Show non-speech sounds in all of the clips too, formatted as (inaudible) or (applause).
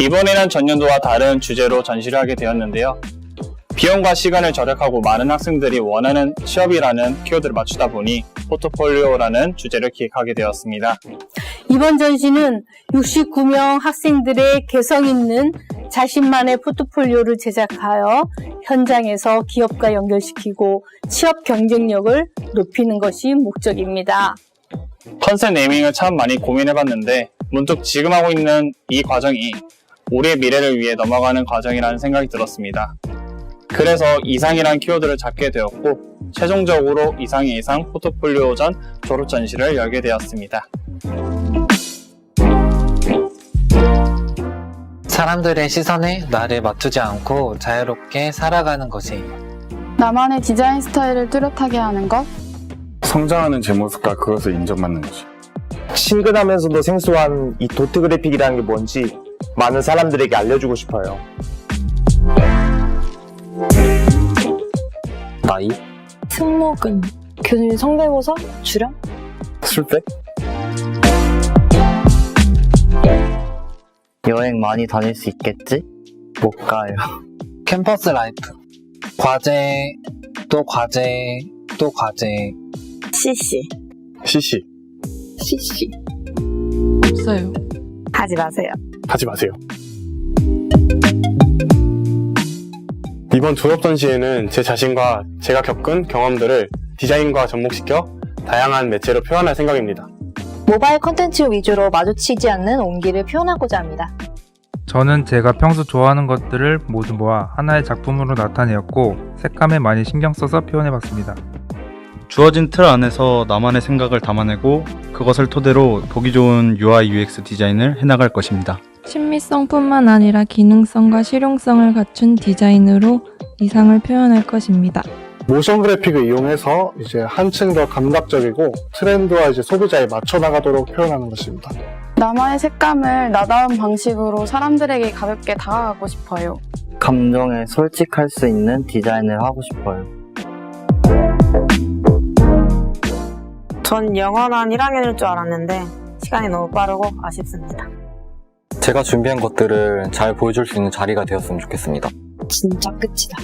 이번에는 전년도와 다른 주제로 전시를 하게 되었는데요. 비용과 시간을 절약하고 많은 학생들이 원하는 취업이라는 키워드를 맞추다 보니 포트폴리오라는 주제를 기획하게 되었습니다. 이번 전시는 69명 학생들의 개성 있는 자신만의 포트폴리오를 제작하여 현장에서 기업과 연결시키고 취업 경쟁력을 높이는 것이 목적입니다. 컨셉 네이밍을 참 많이 고민해봤는데 문득 지금 하고 있는 이 과정이 우리의 미래를 위해 넘어가는 과정이라는 생각이 들었습니다. 그래서 이상이란 키워드를 잡게 되었고 최종적으로 이상의 이상 포트폴리오전 졸업 전시를 열게 되었습니다. 사람들의 시선에 나를 맞추지 않고 자유롭게 살아가는 것이에요. 나만의 디자인 스타일을 뚜렷하게 하는 것, 성장하는 제 모습과 그것을 인정받는 거지. 친근하면서도 생소한 이 도트 그래픽이라는 게 뭔지 많은 사람들에게 알려주고 싶어요. 나이? 승모근, 교수님 성대모사, 주량? 술배? 여행 많이 다닐 수 있겠지? 못 가요. (laughs) 캠퍼스 라이프. 과제, 또 과제, 또 과제. CC. CC CC. 없어요. 하지 마세요. 하지 마세요. 이번 졸업 전시회는 제 자신과 제가 겪은 경험들을 디자인과 접목시켜 다양한 매체로 표현할 생각입니다. 모바일 컨텐츠 위주로 마주치지 않는 온기를 표현하고자 합니다. 저는 제가 평소 좋아하는 것들을 모두 모아 하나의 작품으로 나타내었고 색감에 많이 신경 써서 표현해봤습니다. 주어진 틀 안에서 나만의 생각을 담아내고 그것을 토대로 보기 좋은 UI UX 디자인을 해나갈 것입니다. 친미성뿐만 아니라 기능성과 실용성을 갖춘 디자인으로 이상을 표현할 것입니다. 모션 그래픽을 이용해서 이제 한층 더 감각적이고 트렌드와 이제 소비자에 맞춰 나가도록 표현하는 것입니다. 나만의 색감을 나다운 방식으로 사람들에게 가볍게 다가가고 싶어요. 감정에 솔직할 수 있는 디자인을 하고 싶어요. 전 영어만 1학년일 줄 알았는데 시간이 너무 빠르고 아쉽습니다. 제가 준비한 것들을 잘 보여줄 수 있는 자리가 되었으면 좋겠습니다. 진짜 끝이다.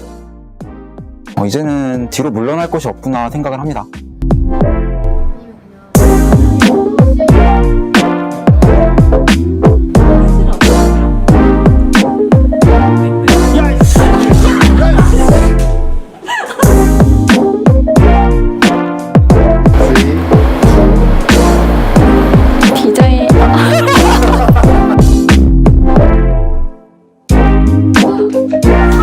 어, 이제는 뒤로 물러날 곳이 없구나 생각을 합니다. Música